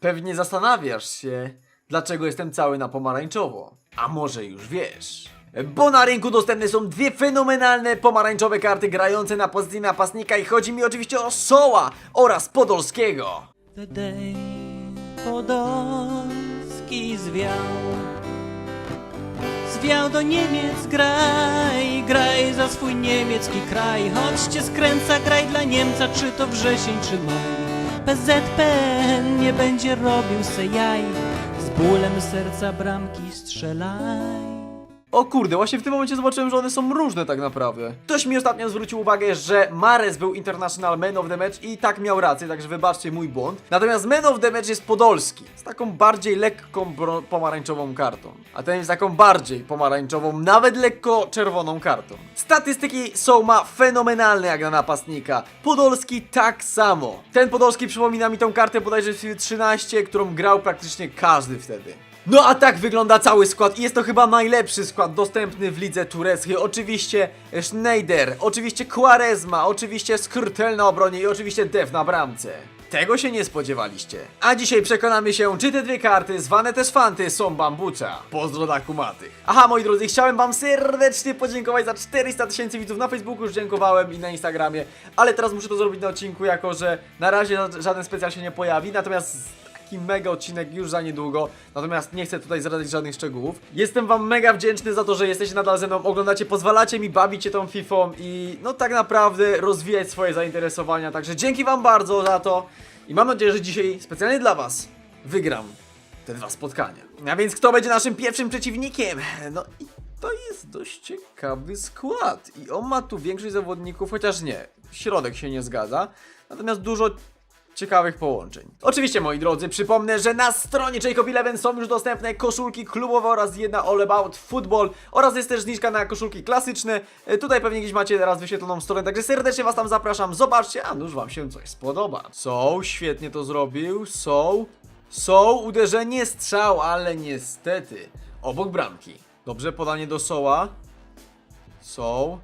Pewnie zastanawiasz się, dlaczego jestem cały na pomarańczowo. A może już wiesz. Bo na rynku dostępne są dwie fenomenalne pomarańczowe karty grające na pozycji napastnika i chodzi mi oczywiście o Soła oraz Podolskiego. The day Podolski zwiał Zwiał do Niemiec, graj, graj za swój niemiecki kraj Choć cię skręca, graj dla Niemca, czy to wrzesień, czy maj PZPN nie będzie robił se jaj. Z bólem serca bramki strzelaj O kurde, właśnie w tym momencie zobaczyłem, że one są różne tak naprawdę. Ktoś mi ostatnio zwrócił uwagę, że Mares był International Man of the Match i tak miał rację, także wybaczcie mój błąd. Natomiast Man of the Match jest Podolski, z taką bardziej lekką pomarańczową kartą. A ten jest taką bardziej pomarańczową, nawet lekko czerwoną kartą. Statystyki są ma fenomenalne jak na napastnika. Podolski tak samo. Ten Podolski przypomina mi tą kartę bodajże w FIFA 13, którą grał praktycznie każdy wtedy. No a tak wygląda cały skład i jest to chyba najlepszy skład dostępny w lidze tureckiej. Oczywiście Schneider, oczywiście Quaresma, oczywiście Skrtel na obronie i oczywiście Dev na bramce. Tego się nie spodziewaliście. A dzisiaj przekonamy się, czy te dwie karty, zwane też fanty, są bambucza. Pozdro dla kumatych. Aha, moi drodzy, chciałem wam serdecznie podziękować za 400 tysięcy widzów na Facebooku, już dziękowałem i na Instagramie, ale teraz muszę to zrobić na odcinku, jako że na razie ża- żaden specjal się nie pojawi, natomiast taki mega odcinek już za niedługo, natomiast nie chcę tutaj zdradzać żadnych szczegółów. Jestem wam mega wdzięczny za to, że jesteście nadal ze mną, oglądacie, pozwalacie mi bawić się tą Fifą i no tak naprawdę rozwijać swoje zainteresowania, także dzięki wam bardzo za to i mam nadzieję, że dzisiaj specjalnie dla was wygram te dwa spotkania. A więc kto będzie naszym pierwszym przeciwnikiem? No i to jest dość ciekawy skład i on ma tu większość zawodników, chociaż nie, środek się nie zgadza, natomiast dużo ciekawych połączeń. Oczywiście, moi drodzy, przypomnę, że na stronie Jacob Eleven są już dostępne koszulki klubowe oraz jedna All About Football oraz jest też zniżka na koszulki klasyczne. E, Tutaj pewnie gdzieś macie teraz wyświetloną stronę, także serdecznie was tam zapraszam. Zobaczcie, a nuż wam się coś spodoba. Są, świetnie to zrobił, są, są, uderzenie, strzał, ale niestety obok bramki. Dobrze, podanie do Soła. Są.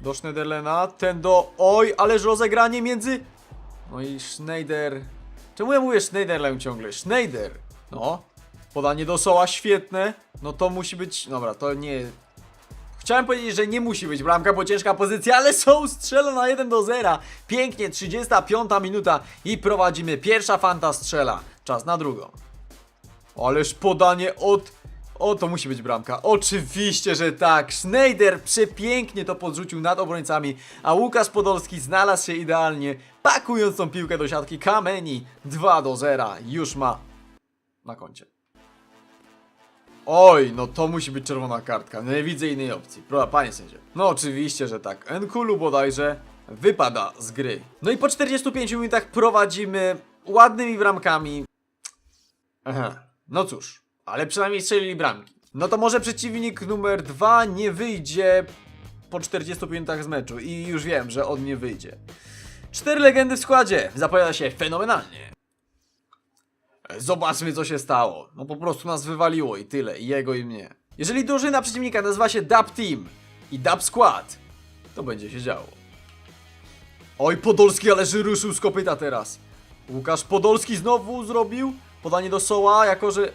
Do Schneiderlena, ten do... Oj, ależ rozegranie między... No i Schneider. Czemu ja mówię Schneiderlem ciągle? Schneider. No. Podanie do Soła świetne. No to musi być. Dobra, to nie. Chciałem powiedzieć, że nie musi być bramka, bo ciężka pozycja, ale są strzela na 1 do 0. Pięknie, 35 minuta i prowadzimy. Pierwsza fanta strzela. Czas na drugą. Ależ podanie od. O, to musi być bramka. Oczywiście, że tak. Schneider przepięknie to podrzucił nad obrońcami, a Łukasz Podolski znalazł się idealnie, pakując tą piłkę do siatki Kameni. 2 do 0. Już ma na koncie. Oj, no to musi być czerwona kartka. Nie widzę innej opcji. Proszę, panie sędzio. No oczywiście, że tak. Enkulu bodajże wypada z gry. No i po 45 minutach prowadzimy ładnymi bramkami. Aha. No cóż, ale przynajmniej strzelili bramki. No to może przeciwnik numer dwa nie wyjdzie po 45 minutach z meczu i już wiem, że on nie wyjdzie. Cztery legendy w składzie. Zapowiada się fenomenalnie. Zobaczmy co się stało. No po prostu nas wywaliło i tyle, i jego i mnie. Jeżeli drużyna przeciwnika nazywa się Dub Team i Dub Squad, to będzie się działo. Oj, Podolski, ależ ruszył z kopyta teraz. Łukasz Podolski znowu zrobił podanie do Soła, jako że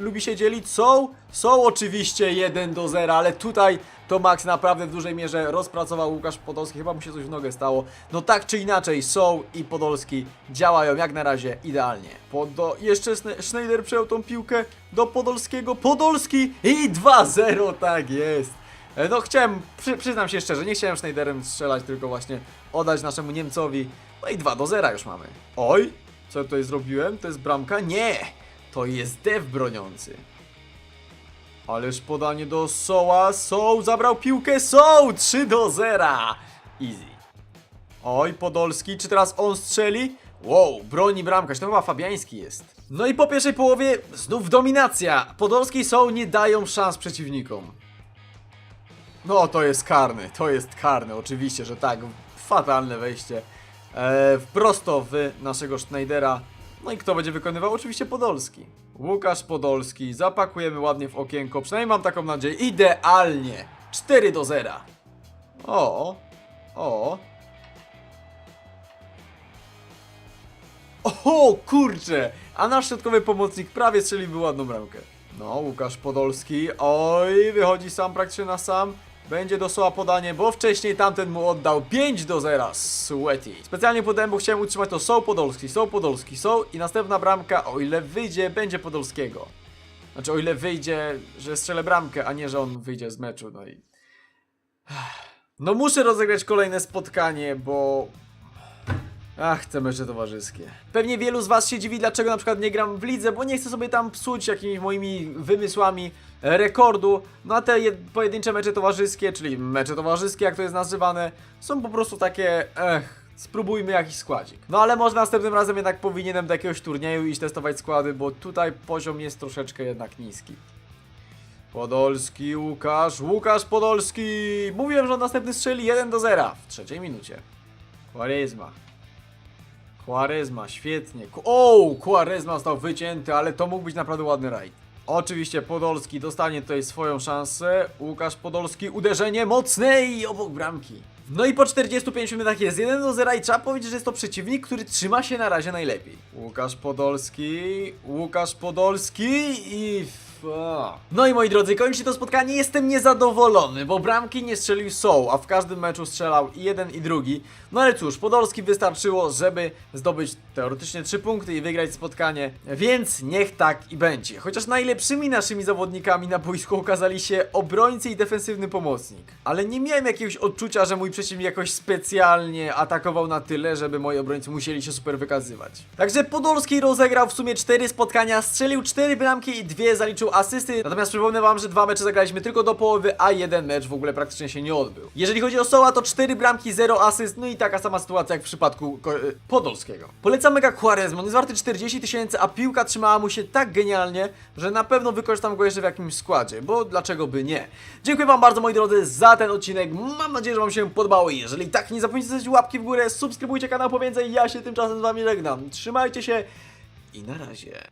lubi się dzielić. Są, są oczywiście 1 do 0, ale tutaj to Max naprawdę w dużej mierze rozpracował Łukasz Podolski. Chyba mu się coś w nogę stało. No tak czy inaczej, są i Podolski działają jak na razie idealnie. Podo jeszcze Schne- Schneider przejął tą piłkę do Podolskiego. Podolski i 2-0, tak jest. E, No chciałem, przy, przyznam się szczerze, nie chciałem Schneiderem strzelać, tylko właśnie oddać naszemu Niemcowi. No i 2 do 0 już mamy. Oj, co ja tutaj zrobiłem? To jest bramka? Nie! To jest dev broniący. Ależ podanie do Soła. Soł zabrał piłkę. Soł 3 do 0. Easy. Oj, Podolski, czy teraz on strzeli? Wow, broni bramkarz, to chyba Fabiański jest. No i po pierwszej połowie znów dominacja. Podolski i Soł nie dają szans przeciwnikom. No, to jest karny, to jest karny, oczywiście, że tak. Fatalne wejście. E, prosto w naszego Schneidera. No i kto będzie wykonywał? Oczywiście Podolski. Łukasz Podolski, zapakujemy ładnie w okienko, przynajmniej mam taką nadzieję. Idealnie! 4 do 0. O, o. O kurczę! A nasz środkowy pomocnik prawie strzelił ładną bramkę. No, Łukasz Podolski. Oj, wychodzi sam praktycznie na sam. Będzie dosyła podanie, bo wcześniej tamten mu oddał 5 do 0. Sweaty. Specjalnie podałem, bo chciałem utrzymać to są Podolski, są Podolski, są i następna bramka, o ile wyjdzie, będzie Podolskiego. Znaczy, o ile wyjdzie, że strzelę bramkę, a nie, że on wyjdzie z meczu, no i... No muszę rozegrać kolejne spotkanie, bo... Ach, te mecze towarzyskie. Pewnie wielu z was się dziwi, dlaczego na przykład nie gram w lidze, bo nie chcę sobie tam psuć jakimiś moimi wymysłami e, rekordu. No a te jed- pojedyncze mecze towarzyskie, czyli mecze towarzyskie, jak to jest nazywane, są po prostu takie, ech, spróbujmy jakiś składzik. No ale może następnym razem jednak powinienem do jakiegoś turnieju iść testować składy, bo tutaj poziom jest troszeczkę jednak niski. Podolski, Łukasz, Łukasz Podolski! Mówiłem, że on następny strzeli 1 do 0 w trzeciej minucie. Quaresma. Quaresma, świetnie. O, Quaresma został wycięty, ale to mógł być naprawdę ładny rajd. Oczywiście Podolski dostanie tutaj swoją szansę. Łukasz Podolski, uderzenie mocne i obok bramki. No i po 45 minutach jest 1 do 0 i trzeba powiedzieć, że jest to przeciwnik, który trzyma się na razie najlepiej. Łukasz Podolski, Łukasz Podolski i... No i moi drodzy, kończy to spotkanie. Jestem niezadowolony, bo bramki nie strzelił Soł, a w każdym meczu strzelał i jeden i drugi. No ale cóż, Podolski wystarczyło, żeby zdobyć teoretycznie 3 punkty i wygrać spotkanie, więc niech tak i będzie. Chociaż najlepszymi naszymi zawodnikami na boisku okazali się obrońcy i defensywny pomocnik. Ale nie miałem jakiegoś odczucia, że mój przeciwnik jakoś specjalnie atakował na tyle, żeby moi obrońcy musieli się super wykazywać. Także Podolski rozegrał w sumie 4 spotkania, strzelił 4 bramki i 2 zaliczył asysty. Natomiast przypomnę wam, że dwa mecze zagraliśmy tylko do połowy, a jeden mecz w ogóle praktycznie się nie odbył. Jeżeli chodzi o Soła, to 4 bramki, 0 asyst, no i taka sama sytuacja jak w przypadku y, Podolskiego. Polecam mega Quaresma, on jest warty 40 tysięcy, a piłka trzymała mu się tak genialnie, że na pewno wykorzystam go jeszcze w jakimś składzie, bo dlaczego by nie. Dziękuję wam bardzo moi drodzy za ten odcinek, mam nadzieję, że wam się podobało jeżeli tak, nie zapomnijcie zostawić łapki w górę, subskrybujcie kanał po więcej, ja się tymczasem z wami żegnam. Trzymajcie się i na razie.